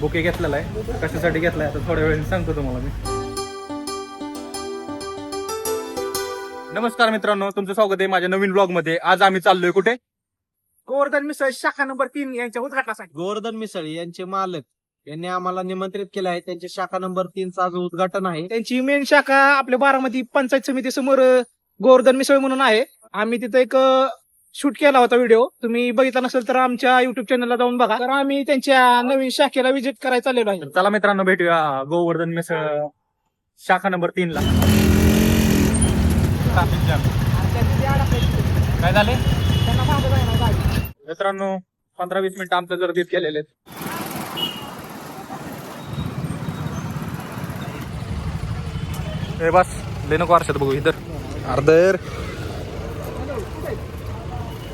Bouquet घेतलेला आहे. कशासाठी घेतलाय आता थोड्या वेळाने सांगतो तुम्हाला मी. नमस्कार मित्रांनो तुमचं स्वागत आहे माझ्या नवीन ब्लॉगमध्ये आज आम्ही चाललोय कुठे? गोवर्धन मिसळ शाखा नंबर तीन यांच्या उद्घाटनासाठी. गोवर्धन मिसळ यांचे मालक यांनी आम्हाला निमंत्रित केले आहे. त्यांच्या शाखा नंबर तीनचा आज उद्घाटन आहे. त्यांची मेन शाखा आपल्या बारामती पंचायत समिती समोर गोवर्धन मिसळ म्हणून आहे. आम्ही तिथे एक शूट केला होता व्हिडिओ तुम्ही बघितला नसेल तर आमच्या युट्यूब चॅनलला जाऊन बघा. तर आम्ही त्यांच्या नवीन शाखेला व्हिजिट करायला चाललेलो आहे. तर चला मित्रांनो भेटूया. गोवर्धन मिसळ शाखा नंबर तीन ला. काय झाले? मित्रांनो पंधरा वीस मिनिटं आमच्या गर्दीत केलेले हे बस. ले नको बघू इधर. अर्धर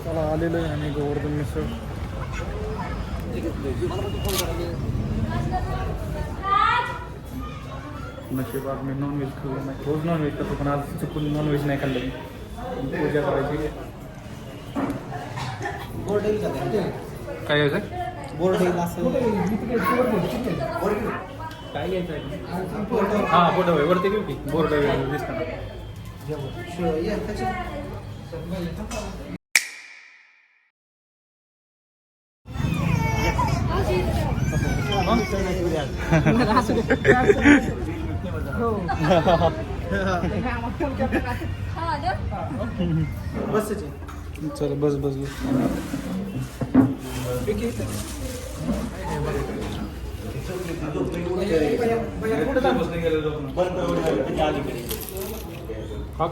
चला आलेलो आहे आणि गोवर्धन मिसळ. नशिबात मी नॉनव्हेज खाल्लं नाही रोज नॉनव्हेज करतो पण आज चुकून नॉनव्हेज नाही खाल्लं मी. पूजा करायची. काय घ्यायचं? बोर्ड काय घ्यायचं हा फोटो आहे वरती घेऊ की? बोर्ड दिसताना चल बस बस बस. हा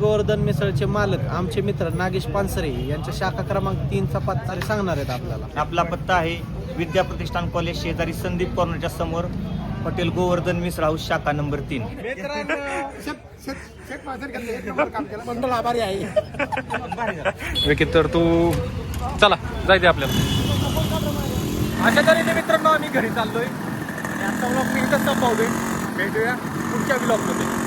गोवर्धन मिसळचे मालक आमचे मित्र नागेश पानसरे यांच्या शाखा क्रमांक तीनचा पत्ता सांगणार आहेत आपल्याला. आपला पत्ता आहे विद्या प्रतिष्ठान कॉलेज शेजारी संदीप कॉर्नरच्या समोर हॉटेल गोवर्धन मिसळ हाऊस शाखा नंबर तीन. मंडळ आभारी आहे. विकेत तर तू चला जायचे आपल्याला. अशा तऱ्हेने मित्रांनो आम्ही घरी चाललोय. आणि आजचा ब्लॉग मी इथंच संपवतोय. भेटूया पुढच्या ब्लॉगमध्ये